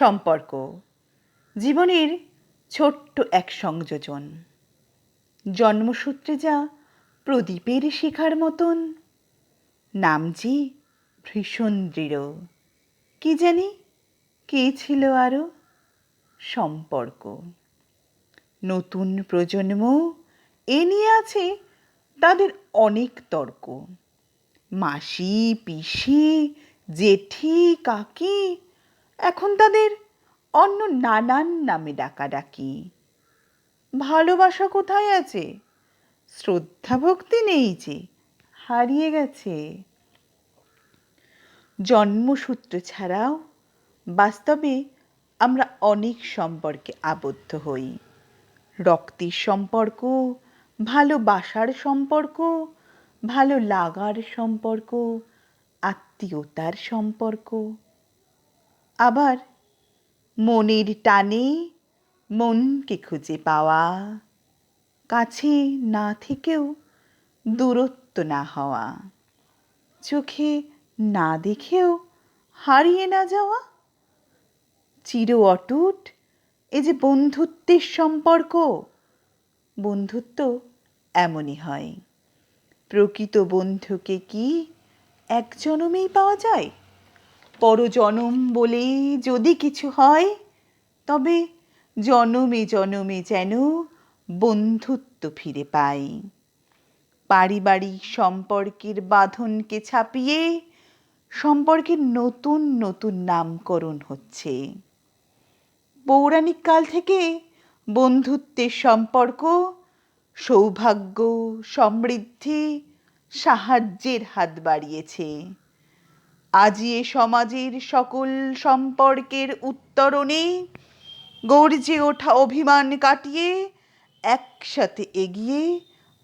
সম্পর্ক, জীবনের ছোট্ট এক সংযোজন। জন্মসূত্রে যা প্রদীপের শিখার মতন, নাম যে ভীষণ দৃঢ়। কি জানি কে ছিল আরও সম্পর্ক। নতুন প্রজন্ম এ নিয়ে আছে তাদের অনেক তর্ক। মাসি, পিসি, জেঠি, কাকি এখন তাদের অন্য নানান নামে ডাকাডাকি। ভালোবাসা কোথায় আছে? শ্রদ্ধা ভক্তি নেই যে, হারিয়ে গেছে। জন্মসূত্র ছাড়াও বাস্তবে আমরা অনেক সম্পর্কে আবদ্ধ হই। রক্তের সম্পর্ক ভালোবাসার সম্পর্ক, ভালো লাগার সম্পর্ক, আত্মীয়তার সম্পর্ক। আবার মনের টানে মনকে খুঁজে পাওয়া, কাছে না থেকেও দূরত্ব না হওয়া, চোখে না দেখেও হারিয়ে না যাওয়া, চির অটুট এ যে বন্ধুত্বের সম্পর্ক, বন্ধুত্ব এমনই হয়। প্রকৃত বন্ধুকে কি এক জনমেই পাওয়া যায়? পরজনম বলে যদি কিছু হয়, তবে জনমে জনমে যেন বন্ধুত্ব ফিরে পাই। পারিবারিক সম্পর্কের বাঁধনকে ছাপিয়ে সম্পর্কের নতুন নতুন নামকরণ হচ্ছে। পৌরাণিক কাল থেকে বন্ধুত্বের সম্পর্ক, সৌভাগ্য, সমৃদ্ধি, সাহায্যের হাত বাড়িয়েছে। আজি এ সমাজের সকল সম্পর্কের উত্তরণে গর্জে ওঠা অভিমান কাটিয়ে একসাথে এগিয়ে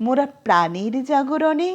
মোরা প্রাণের জাগরণে